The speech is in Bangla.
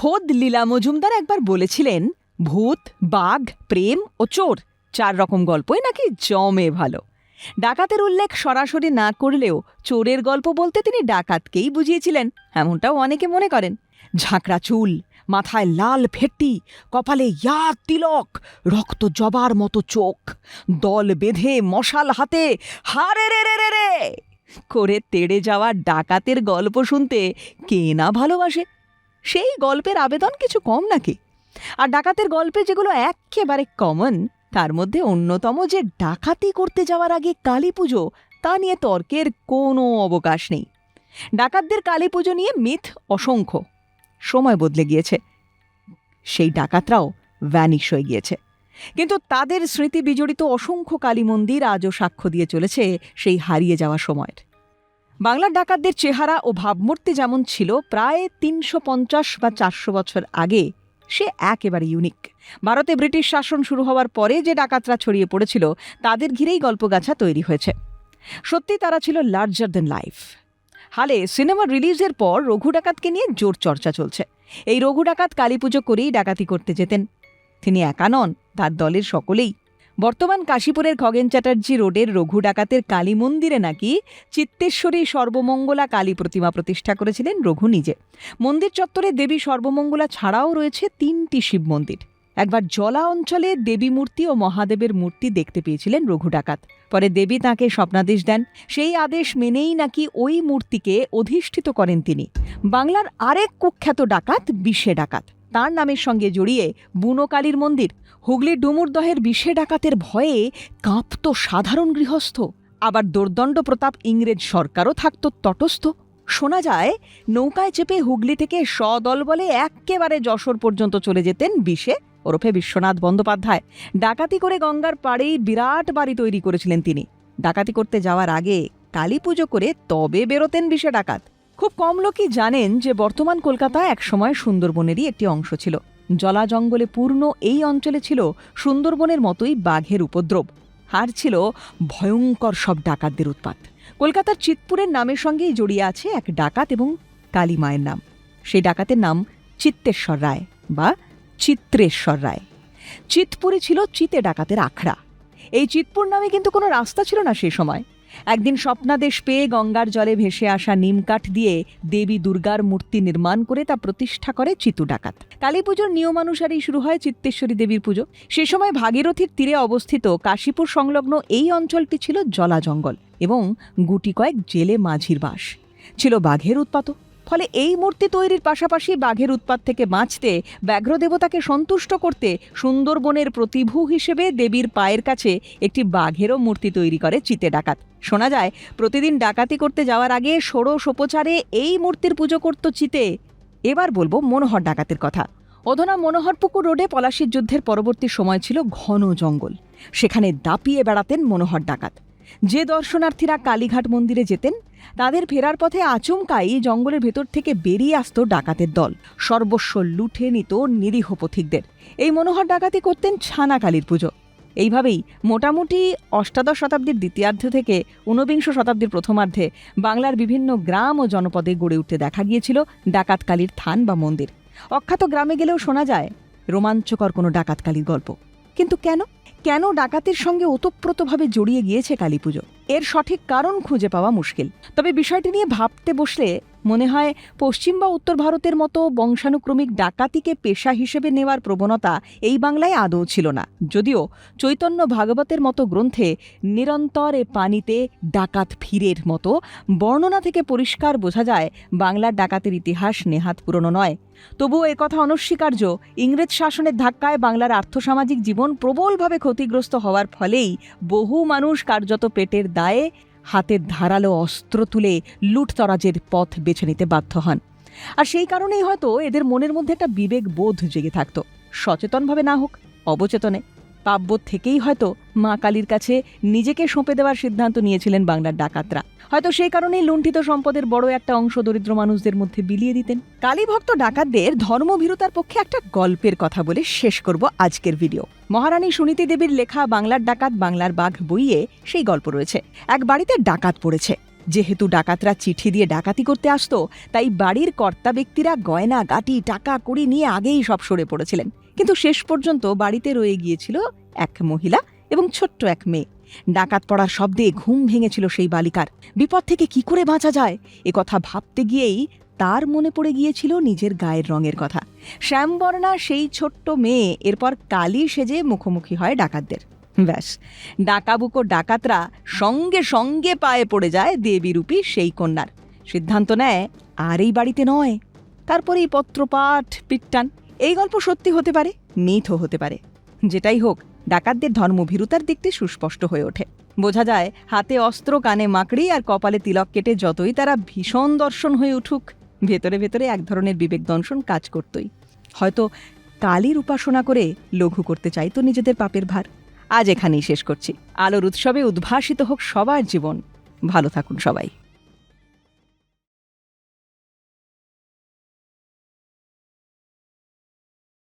খোদ লীলা মজুমদার একবার বলেছিলেন, ভূত, বাঘ, প্রেম ও চোর, চার রকম গল্পই নাকি জমে ভালো। ডাকাতের উল্লেখ সরাসরি না করলেও চোরের গল্প বলতে তিনি ডাকাতকেই বুঝিয়েছিলেন, এমনটাও অনেকে মনে করেন। ঝাঁকড়া চুল, মাথায় লাল ফেট্টি, কপালে ইয়া তিলক, রক্ত জবার মতো চোখ, দল বেঁধে মশাল হাতে, হারে রে রে রে রে! করে তেড়ে যাওয়া ডাকাতের গল্প শুনতে কে না ভালোবাসে? সেই গল্পের আবেদন কিছু কম নাকি? আর ডাকাতের গল্পে যেগুলো একেবারে কমন তার মধ্যে অন্যতম যে ডাকাতি করতে যাওয়ার আগে কালী পুজো, তা নিয়ে তর্কের কোনো অবকাশ নেই। ডাকাতদের কালী পুজো নিয়ে মিথ অসংখ্য। সময় বদলে গিয়েছে। সেই ডাকাতরাও ভ্যানিশ হয়ে গিয়েছে। কিন্তু তাদের স্মৃতি বিজড়িত অসংখ্য কালী মন্দির আজও সাক্ষ্য দিয়ে চলেছে সেই হারিয়ে যাওয়া সময়ের। বাংলার ডাকাতদের চেহারা ও ভাবমূর্তি যেমন ছিল, প্রায় তিনশো পঞ্চাশ বা চারশো বছর আগে সে একেবারে ইউনিক ভারতে ব্রিটিশ শাসন শুরু হওয়ার পরে যে ডাকাতরা ছড়িয়ে পড়েছিল, তাদের ঘিরেই গল্পগাছা তৈরি হয়েছে। সত্যি তারা ছিল লার্জার দেন লাইফ হালে সিনেমা রিলিজের পর রঘু ডাকাতকে নিয়ে জোর চর্চা চলছে। এই রঘু ডাকাত কালী পুজো করেই ডাকাতি করতে যেতেন। তিনি একা নন, তার দলের সকলেই। বর্তমান কাশীপুরের খগেন চ্যাটার্জি রোডের রঘু ডাকাতের কালী মন্দিরে নাকি চিত্তেশ্বরী সর্বমঙ্গলা কালী প্রতিমা প্রতিষ্ঠা করেছিলেন রঘু নিজে। মন্দির চত্বরে দেবী সর্বমঙ্গলা ছাড়াও রয়েছে তিনটি শিব মন্দির। একবার জলা অঞ্চলে দেবী মূর্তি ও মহাদেবের মূর্তি দেখতে পেয়েছিলেন রঘু ডাকাত। পরে দেবী তাঁকে স্বপ্নাদেশ দেন। সেই আদেশ মেনেই নাকি ওই মূর্তিকে অধিষ্ঠিত করেন তিনি। বাংলার আরেক কুখ্যাত ডাকাত বিশে ডাকাত। তার নামের সঙ্গে জড়িয়ে বুনোকালীর মন্দির, হুগলির ডুমুরদহের বিষে ডাকাতের ভয়ে কাঁপত সাধারণ গৃহস্থ। আবার দোর্দণ্ড প্রতাপ ইংরেজ সরকারও থাকত তটস্থ। শোনা যায়, নৌকায় চেপে হুগলি থেকে সদল বলে এক্কেবারে যশোর পর্যন্ত চলে যেতেন বিশে ওরফে বিশ্বনাথ বন্দ্যোপাধ্যায়। ডাকাতি করে গঙ্গার পাড়েই বিরাট বাড়ি তৈরি করেছিলেন তিনি। ডাকাতি করতে যাওয়ার আগে কালী পুজো করে তবে বেরোতেন বিশে ডাকাত। খুব কম লোকই জানেন যে বর্তমান কলকাতা একসময় সুন্দরবনেরই একটি অংশ ছিল। জলা জঙ্গলে পূর্ণ এই অঞ্চলে ছিল সুন্দরবনের মতোই বাঘের উপদ্রব। আর ছিল ভয়ঙ্কর সব ডাকাতদের উৎপাত। কলকাতার চিতপুরের নামের সঙ্গেই জড়িয়ে আছে এক ডাকাত এবং কালী মায়ের নাম। সেই ডাকাতের নাম চিত্তেশ্বর রায় বা চিত্রেশ্বর রায়। চিতপুরে ছিল চিতে ডাকাতের আখড়া। এই চিতপুর নামে কিন্তু কোনো রাস্তা ছিল না সে সময়। একদিন স্বপ্নাদেশ পেয়ে গঙ্গার জলে ভেসে আসা নিমকাঠ দিয়ে দেবী দুর্গার মূর্তি নির্মাণ করে তা প্রতিষ্ঠা করে চিতু ডাকাত। কালী পুজোর নিয়মানুসারেই শুরু হয় চিত্তেশ্বরী দেবীর পুজো। সে সময় ভাগীরথীর তীরে অবস্থিত কাশীপুর সংলগ্ন এই অঞ্চলটি ছিল জলা জঙ্গল এবং গুটি কয়েক জেলে মাঝির বাস। ছিল বাঘের উৎপাতও ফলে এই মূর্তি তৈরির পাশাপাশি বাঘের উৎপাত থেকে বাঁচতে ব্যাঘ্র দেবতাকে সন্তুষ্ট করতে সুন্দরবনের প্রতিভু হিসেবে দেবীর পায়ের কাছে একটি বাঘেরও মূর্তি তৈরি করে চিতে ডাকাত। শোনা যায়, প্রতিদিন ডাকাতি করতে যাওয়ার আগে ষোড়শ উপচারে এই মূর্তির পুজো করত চিতে। এবার বলব মনোহর ডাকাতের কথা। অধনা মনোহরপুকুর রোডে পলাশির যুদ্ধের পরবর্তী সময় ছিল ঘন জঙ্গল। সেখানে দাপিয়ে বেড়াতেন মনোহর ডাকাত। যে দর্শনার্থীরা কালীঘাট মন্দিরে যেতেন তাদের ফেরার পথে আচমকাই জঙ্গলের ভেতর থেকে বেরিয়ে আসত ডাকাতের দল। সর্বস্ব লুঠে নিত নিরীহ পথিকদের। এই মনোহর ডাকাতি করতেন ছানা কালীর পুজো। এইভাবেই মোটামুটি অষ্টাদশ শতাব্দীর দ্বিতীয়ার্ধ থেকে ঊনবিংশ শতাব্দীর প্রথমার্ধে বাংলার বিভিন্ন গ্রাম ও জনপদে গড়ে উঠতে দেখা গিয়েছিল ডাকাত কালীর থান বা মন্দির। অখ্যাত গ্রামে গেলেও শোনা যায়, রোমাঞ্চকর কোনো ডাকাত কালীর গল্প। কিন্তু কেন? কেন ডাকাতের সঙ্গে ওতপ্রোতভাবে জড়িয়ে গিয়েছে কালী পুজো এর সঠিক কারণ খুঁজে পাওয়া মুশকিল। তবে বিষয়টি নিয়ে ভাবতে বসলে মনে হয় পশ্চিম বা উত্তর ভারতের মতো বংশানুক্রমিক ডাকাতিকে পেশা হিসেবে নেওয়ার প্রবণতা এই বাংলায় আদৌ ছিল না। যদিও চৈতন্য ভাগবতের মতো গ্রন্থে নিরন্তর এ পানিতে ডাকাত ফিরের মতো বর্ণনা থেকে পরিষ্কার বোঝা যায় বাংলার ডাকাতের ইতিহাস নেহাত পুরনো নয়। তবুও একথা অনস্বীকার্য। ইংরেজ শাসনের ধাক্কায় বাংলার আর্থসামাজিক জীবন প্রবলভাবে ক্ষতিগ্রস্ত হওয়ার ফলেই বহু মানুষ কার্যত পেটের দায়ে হাতের ধারালো অস্ত্র তুলে লুটতরাজের পথ বেছে নিতে বাধ্য হন। আর সেই কারণেই হয়তো এদের মনের মধ্যে একটা বিবেক বোধ জেগে থাকত। সচেতনভাবে না হোক, অবচেতনে। পাপবোধ থেকেই হয়তো মা কালীর কাছে নিজেকে সঁপে দেওয়ার সিদ্ধান্ত নিয়েছিলেন বাংলার ডাকাতরা। হয়তো সেই কারণেই লুণ্ঠিত সম্পদের বড় একটা অংশ দরিদ্র মানুষদের মধ্যে বিলিয়ে দিতেন। কালীভক্ত ডাকাতদের ধর্মভীরতার পক্ষে একটা গল্পের কথা বলে শেষ করব আজকের ভিডিও। মহারানী সুনীতি দেবীর লেখা বাংলার ডাকাত, বাংলার বাঘ বইয়ে সেই গল্প রয়েছে। এক বাড়িতে ডাকাত পড়েছে। যেহেতু ডাকাতরা চিঠি দিয়ে ডাকাতি করতে আসতো, তাই বাড়ির কর্তা ব্যক্তিরা গয়না, গাটি, টাকা, কড়ি নিয়ে আগেই সব সরে পড়েছিলেন। কিন্তু শেষ পর্যন্ত বাড়িতে রয়ে গিয়েছিল এক মহিলা এবং ছোট্ট এক মেয়ে। ডাকাত পড়ার শব্দে ঘুম ভেঙেছিল সেই বালিকার। বিপদ থেকে কি করে বাঁচা যায়? এ কথা ভাবতে গিয়েই তার মনে পড়ে গিয়েছিল নিজের গায়ের রঙের কথা। শ্যামবর্ণা সেই ছোট্ট মেয়ে, এরপর কালি সেজে মুখোমুখি হয় ডাকাতদের। ব্যাস, ডাকাবুকো ডাকাতরা সঙ্গে সঙ্গে পায়ে পড়ে যায় দেবীরূপী সেই কন্যার। সিদ্ধান্ত নেয়, আর এই বাড়িতে নয়। তারপরেই পত্রপাঠ, পিট্টান এই গল্প সত্যি হতে পারে, মিথও হতে পারে। যেটাই হোক, ডাকাতদের ধর্মভীরুতার দিকটি সুস্পষ্ট হয়ে ওঠে। বোঝা যায়, হাতে অস্ত্র, কানে মাকড়ি আর কপালে তিলক কেটে যতই তারা ভীষণ দর্শন হয়ে উঠুক, ভেতরে ভেতরে এক ধরনের বিবেক দংশন কাজ করতই। হয়তো কালীর উপাসনা করে লঘু করতে চাইতো নিজেদের পাপের ভার। আজ এখানেই শেষ করছি। আলোর উৎসবে উদ্ভাসিত হোক সবার জীবন। ভালো থাকুন সবাই।